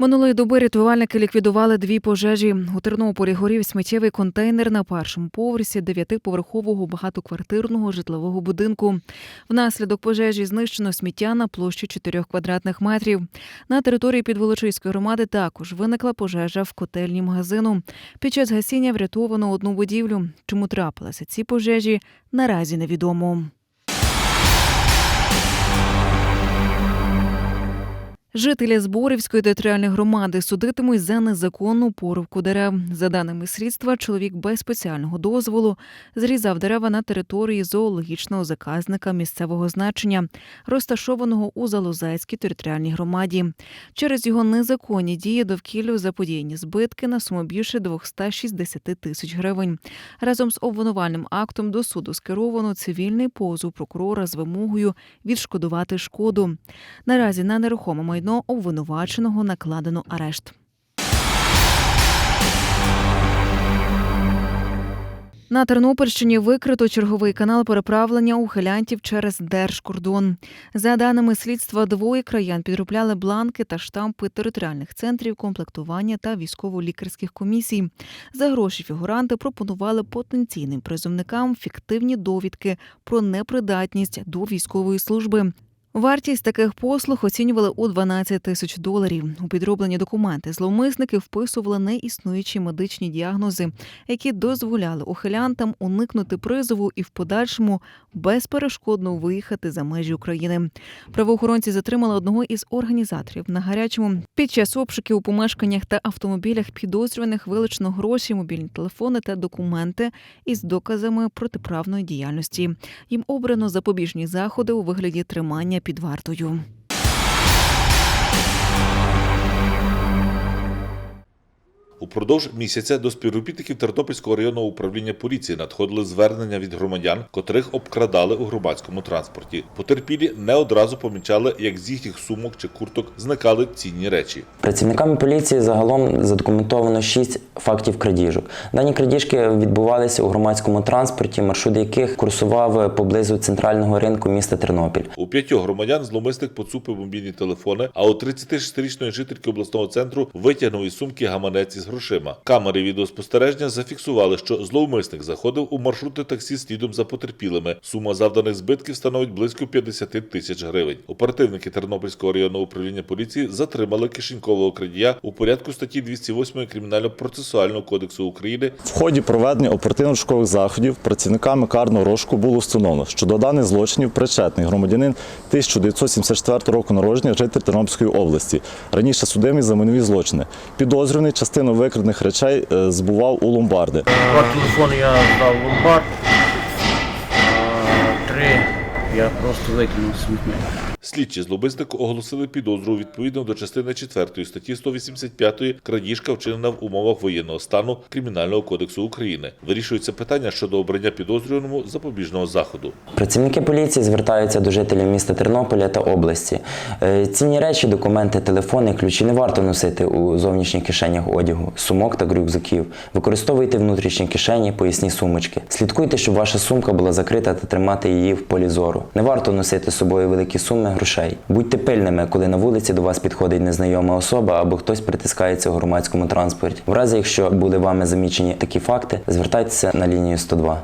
Минулої доби рятувальники ліквідували дві пожежі. У Тернополі горів сміттєвий контейнер на першому поверсі дев'ятиповерхового багатоквартирного житлового будинку. Внаслідок пожежі знищено сміття на площі 4 квадратних метрів. На території Підволочиської громади також виникла пожежа в котельні магазину. Під час гасіння врятовано одну будівлю. Чому трапилися ці пожежі, наразі невідомо. Жителі Зборівської територіальної громади судитимуть за незаконну порубку дерев. За даними слідства, чоловік без спеціального дозволу зрізав дерева на території зоологічного заказника місцевого значення, розташованого у Залозайській територіальній громаді. Через його незаконні дії довкіллю заподіяні збитки на суму більше 260 тисяч гривень. Разом з обвинувальним актом до суду скеровано цивільний позов прокурора з вимогою відшкодувати шкоду. Наразі на нерухоме майно обвинуваченого накладено арешт. На Тернопільщині викрито черговий канал переправлення ухилянтів через держкордон. За даними слідства, двоє краян підробляли бланки та штампи територіальних центрів комплектування та військово-лікарських комісій. За гроші фігуранти пропонували потенційним призовникам фіктивні довідки про непридатність до військової служби. Вартість таких послуг оцінювали у 12 тисяч доларів. У підроблені документи зловмисники вписували неіснуючі медичні діагнози, які дозволяли ухилянтам уникнути призову і в подальшому безперешкодно виїхати за межі України. Правоохоронці затримали одного із організаторів на гарячому. Під час обшуків у помешканнях та автомобілях підозрюваних вилучено гроші, мобільні телефони та документи із доказами протиправної діяльності. Їм обрано запобіжні заходи у вигляді тримання під вартою. Упродовж місяця до співробітників Тернопільського районного управління поліції надходили звернення від громадян, котрих обкрадали у громадському транспорті. Потерпілі не одразу помічали, як з їхніх сумок чи курток зникали цінні речі. Працівниками поліції загалом задокументовано 6 фактів крадіжок. Дані крадіжки відбувалися у громадському транспорті, маршрут яких курсував поблизу центрального ринку міста Тернопіль. У п'ятьох громадян зловмисник поцупив мобільні телефони, а у 36-річної жительки обласного центру витягнув із сумки гаманець із грошима. Камери відеоспостереження зафіксували, що зловмисник заходив у маршрути таксі слідом за потерпілими. Сума завданих збитків становить близько 50 тисяч гривень. Оперативники Тернопільського районного управління поліції затримали кишенькового крадія у порядку статті 208 Кримінально-процесуального кодексу України В ході проведення оперативно-шукових заходів працівниками карного розшуку було встановлено, що до даних злочинів причетний громадянин 1974 року народження, житель Тернопільської області, раніше судимий за майнові злочини. Підозрюваний частину викрадених речей е, збував у ломбарди. Два телефони я здав в ломбард, а три я просто викинув смітник. Слідчі зловмиснику оголосили підозру відповідно до частини 4 статті 185 крадіжка вчинена в умовах воєнного стану Кримінального кодексу України. Вирішується питання щодо обрання підозрюваному запобіжного заходу. Працівники поліції звертаються до жителів міста Тернополя та області. Е, Цінні речі, документи, телефони, ключі не варто носити у зовнішніх кишенях одягу, сумок та рюкзаків. Використовуйте внутрішні кишені, поясні сумочки. Слідкуйте, щоб ваша сумка була закрита та тримати її в полі зору. Не варто носити з собою великі суми грошей. Будьте пильними, коли на вулиці до вас підходить незнайома особа або хтось притискається у громадському транспорті. В разі, якщо були вами замічені такі факти, звертайтеся на лінію 102.